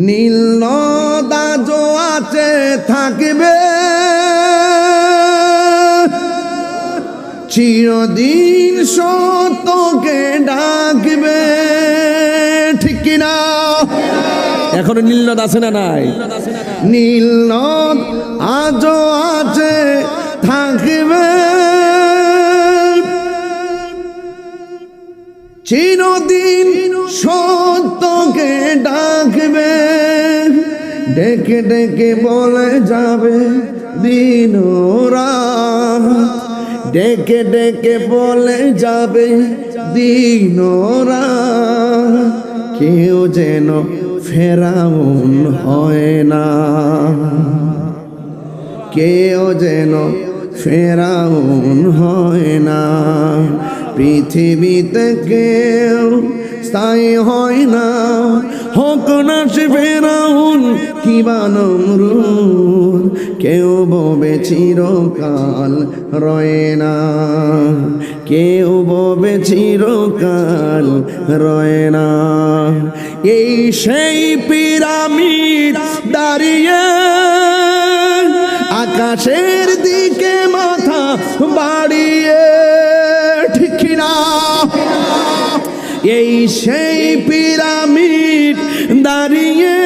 নীল নদাজ আছে, থাকবে। চিরদিন সত্যকে ডাকবে। ঠিক কিনা এখনও নীলনদ আছে না নাই? নীল নদ আজও আছে, থাকবে। চিরদিন সত্যকে ডাকবে। ডেকে ডেকে বলে যাবে দিন ডেকে ডেকে বলে যাবে দিন কেউ যেন ফেরাউন হয় না। কেউ যেন ফেরাউন হয় না। পৃথিবীতে কেউ স্থায়ী হয় না। হোক না সে ফেরাউন, কি বানমরুদ কেউ ববে চিরকাল রয়ে না। কেউ ববে চিরকাল রয়ে না। এই সেই পিরামিড দাঁড়িয়ে আকাশের বাড়িয়ে ঠিক না এই সেই পিরামিড দাঁড়িয়ে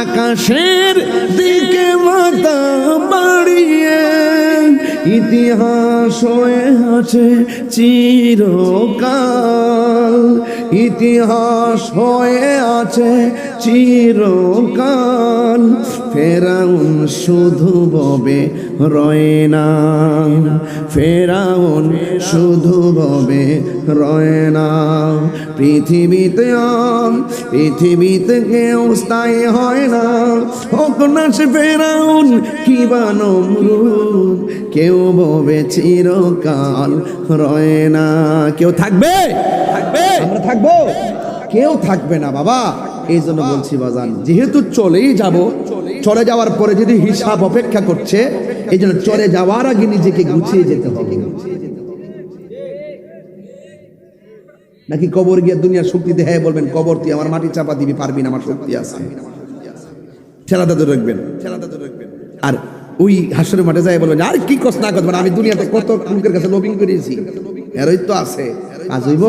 আকাশের দিকে মাথা বাড়িয়ে ইতিহাস হয়ে আছে চিরকাল। ইতিহাস হয়ে আছে চিরকাল। ফেরাউন শুধু ববে রয় না। ফেরাউন শুধু ববে রয় না। পৃথিবীতে পৃথিবীতে কেউ স্থায়ী হয় না। হোক না সে ফেরাউন, কি বানমরুদ কেউ ববে চিরকাল রয় না। কেউ থাকবে? থাকবে? আমরা থাকব? কেউ থাকবে না বাবা। এই জন্য বলছি বাজান, যেহেতু চলেই যাব চলে যাওয়ার পরে যদি হিসাব অপেক্ষা করছে এই জন্য চলে যাওয়ার আগে নিজেকে গুছিয়ে যেতে হবে। নাকি কবর গিয়ে দুনিয়ার শক্তি দেহে বলবেন, কবর তুই আমার মাটি চাপা দিবি, পারবি না, আমার শক্তি আছে। ছেলা দাদু রাখবেন। ছেলা দাদু রাখবেন আর ওই হাসরের মাঠে যায় বলবেন, আর কি কষ্ট না করবেন আমি দুনিয়াতে কত লোকের কাছে লবিং করেছি। এরই তো আছে আজ হইব?